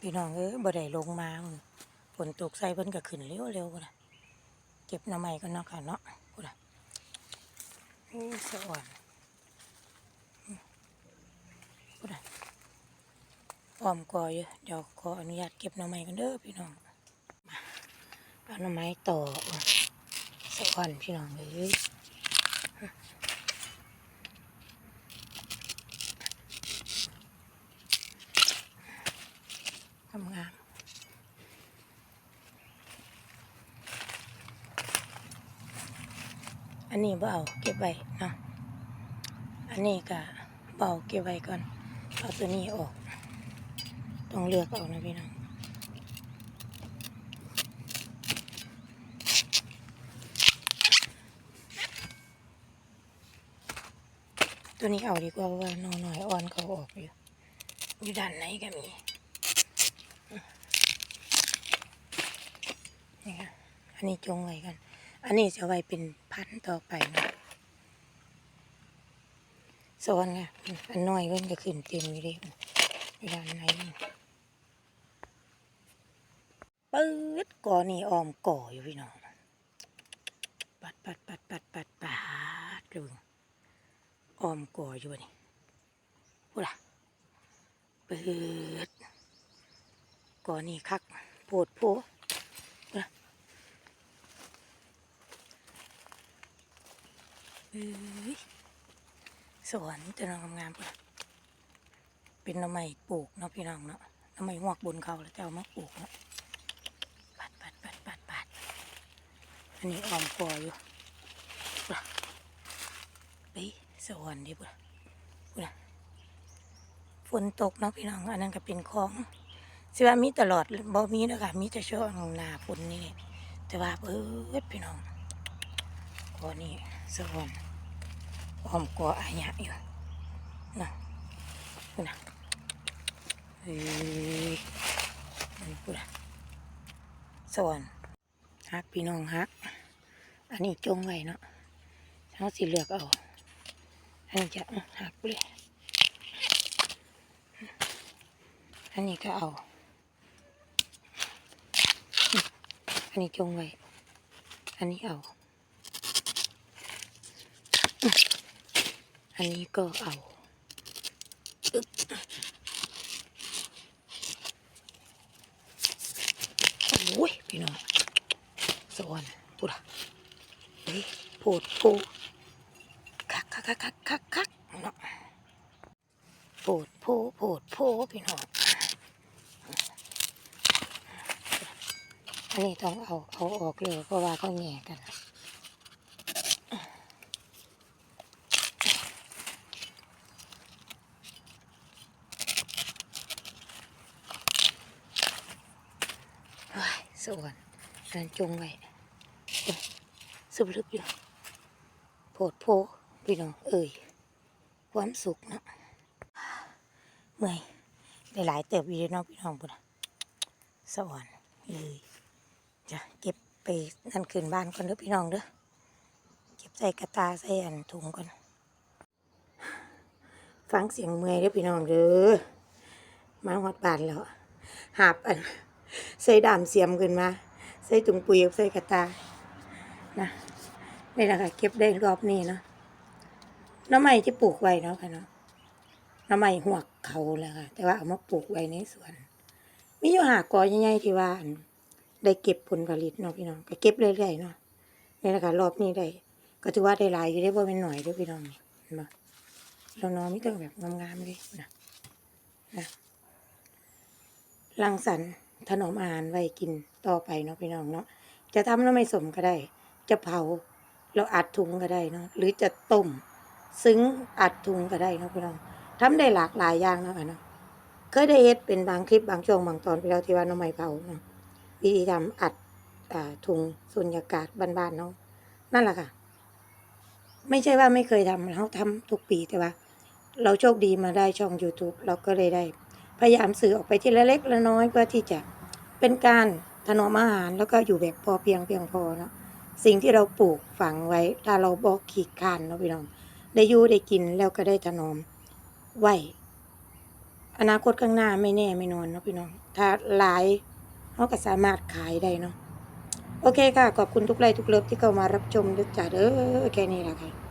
พี่น้องเอ้ยบ่ได้ลงมาพุ่นฝนตกใส่เพิ่นก็ขึ้นเร็วเร็วๆพุ่นน่ะเก็บหน้ำใหม่กันเนาะค่ะเนาะพุ่นน่ะโอ้สะอ่อนอืมพุ่นน่ะอ้อมกออยู่เดี๋ยวขออนุญาตเก็บหน้ำใหม่กันเด้อพี่น้องมาเอาหน้ำไม้ต่อสะอ่อนพี่น้องเอ้ยำงานอันนี้เบาเก็บไว้เนาะ อันนี้ก็เบาเก็บไว้ก่อน เอาตัวนี้ออก ต้องเลือกเอานะพี่น้อง ตัวนี้เอาดีกว่าเพราะว่าน้องน้อยอ่อนเขาออกอยู่ อยู่ด้านไหนก็มี นี่ค่ะอันนี้จงไว้กัน อันนี้จะไว้เป็นพันต่อไปนะซ้อนค่ะอันน้อยเว้นก็ขึ้นเต็มอยู่เลยอยู่ด้านในปื๊ดก่อนี่ออมก่ออยู่พี่น้องปัดปัดปัดปัดปัดปัดดูออมก่ออยู่นี่พูดละปื๊ด ก่อนี่คักโพดโพเอ้ยสวนจะนองงามๆป่ะเป็นน้ำไม้ปลูกเนาะพี่น้องเนาะน้ำไม้หวกบนเขาแล้วจะเอามาปลูกเนาะปัดปัดปัดปัดปัดอันนี้ออมกออยู่ป่ะไปสวนดีป่ะป่ะฝนตกเนาะพี่น้องอันนั้นก็เป็นของ สิว่ามีตลอดบ่มีนะคะมีแต่ช่วงหน้าฝนนี่แต่ว่าเปิดพี่น้องกอนี่สวรรค์หอมกออายะอยู่นะพนะเฮ้ยนั่นพูดนะสวรรค์ฮักพี่น้องฮัก อันนี้จงไว้เนาะเขาสิเลือกเอาอันนี้จะหักไปเลยอันนี้ก็เอา อันนี้จงไว้ อันนี้เอา อันนี้ก็เอาอึ๊บโอ้ยพี่น้องสวรรค์ปุระเฮ้ยโพดโพคักคักคักคักคักคักเนาะโพดโพโพดโพพี่น้อง อันนี้ต้องเอาเอาออกเลยเพราะว่าเขาแง่กันว้ายสวรรค์นันจงไว้สุบลึกอยู่โพดโพพี่น้องเอ่ยความสุขเนาะเมื่อยได้หลายเติบอยู่เด้อเนาะพี่น้องปุ่นน่ะสวรรค์เลย จะเก็บไปนั่นคืนบ้านก่อนเด้อพี่น้องเด้อเก็บใส่กระตาใส่อันถุงก่อนฟังเสียงเมื่อยเด้อพี่น้องเด้อมาฮอดบานแล้วหาบอันใส่ดามเสียมขึ้นมา ใส่ถุงปุ๋ยกับใส่กระตานะนี่แหละค่ะเก็บได้รอบนี้เนาะน้ำใหม่ที่ปลูกไว้เนาะค่ะเนาะน้ำใหม่หัวกเขาแหละค่ะแต่ว่าเอามาปลูกไว้ในสวนมีอยู่หากอใหญ่ๆที่ว่าน ได้เก็บผลผลิตเนาะพี่น้องก็เก็บเรื่อยๆเนาะนี่แหละค่ะรอบนี้ได้ก็ถือว่าได้หลายอยู่ได้บ่เป็นหน่อยเด้วยพี่น้องเห็นปะเราน้องมีแต่แบบงามๆเลยนะนะรังสรรค์ถนอมอาหารไว้กินต่อไปเนาะพี่น้องเนาะจะทำแล้วไม่สมก็ได้ จะเผาแล้วอัดถุงก็ได้เนาะหรือจะต้มซึ้งอัดถุงก็ได้เนาะพี่น้องทำได้หลากหลายอย่างเนาะค่ะเนาะเคยได้เฮ็ดเป็นบางคลิปบางช่วงบางตอนไปแล้วที่ว่าน้องไม้เผาเนาะ วิธีทำอัดอถุงสุญญากาศบ้านๆเนาะนั่นแหละค่ะ ไม่ใช่ว่าไม่เคยทำเราทำทุกปีแต่ว่า เราโชคดีมาได้ช่อง YouTube เราก็เลยได้ พยายามสื่อออกไปทีละเล็กละน้อยเพื่อที่จะเป็นการถนอมอาหารแล้วก็อยู่แบบพอเพียงเพียงพอเนาะสิ่งที่เราปลูกฝังไว้ถ้าเราบอกขีดคานเนาะพี่น้องได้อยู่ได้กินแล้วก็ได้ถนอมไหวอนาคตข้างหน้าไม่แน่ไม่นอนเนาะพี่น้อง ถ้าหลาย เขาก็สามารถขายได้เนาะโอเคค่ะ ขอบคุณทุกไลค์ทุกเลิฟที่เข้ามารับชมด้วยจ้าเด้อแค่นี้ละค่ะ